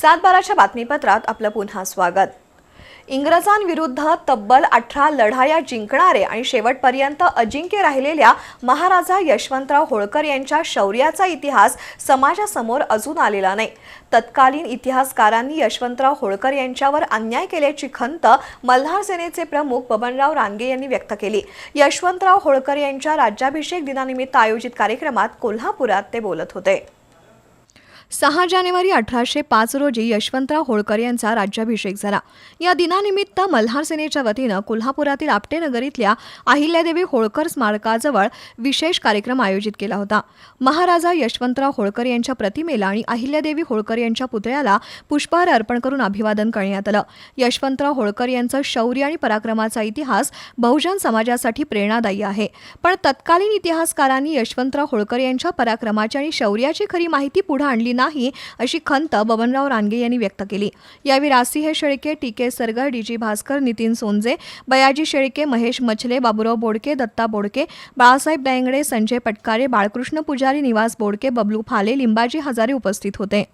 सात बाराच्या बातमीपत्रात आपलं पुन्हा स्वागत. इंग्रजांविरुद्ध तब्बल अठरा लढाया जिंकणारे आणि शेवटपर्यंत अजिंक्य राहिलेल्या महाराजा यशवंतराव होळकर यांच्या शौर्याचा इतिहास समाजासमोर अजून आलेला नाही. तत्कालीन इतिहासकारांनी यशवंतराव होळकर यांच्यावर अन्याय केल्याची खंत मल्हार सेनेचे प्रमुख बबनराव रानगे यांनी व्यक्त केली. यशवंतराव होळकर यांच्या राज्याभिषेक दिनानिमित्त आयोजित कार्यक्रमात कोल्हापुरात ते बोलत होते. सहा जानेवारी अठराशे पाच रोजी यशवंतराव होळकर यांचा राज्याभिषेक झाला. या दिनानिमित्त मल्हार सेनेच्या वतीनं कोल्हापुरातील आपटेनगरीतल्या इथल्या अहिल्यादेवी होळकर स्मारकाजवळ विशेष कार्यक्रम आयोजित केला होता. महाराजा यशवंतराव होळकर यांच्या प्रतिमेला आणि अहिल्यादेवी होळकर यांच्या पुतळ्याला पुष्पहार अर्पण करून अभिवादन करण्यात आलं. यशवंतराव होळकर यांचं शौर्य आणि पराक्रमाचा इतिहास बहुजन समाजासाठी प्रेरणादायी आहे. पण तत्कालीन इतिहासकारांनी यशवंतराव होळकर यांच्या पराक्रमाची आणि शौर्याची खरी माहिती पुढे आणली नाही अशी खंत बबनराव रानगे यांनी व्यक्त केली. यावेळी रासिहे Shelke T K Sargar D G Bhaskar Nitin Sonje Bayaji Shelke Mahesh Machhale Baburao Bodke Datta Bodke Balasaheb Dayangade Sanjay Patkare Balkrishna Pujari Nivas Bodke Bablu फाले लिंबाजी हजारे उपस्थित होते.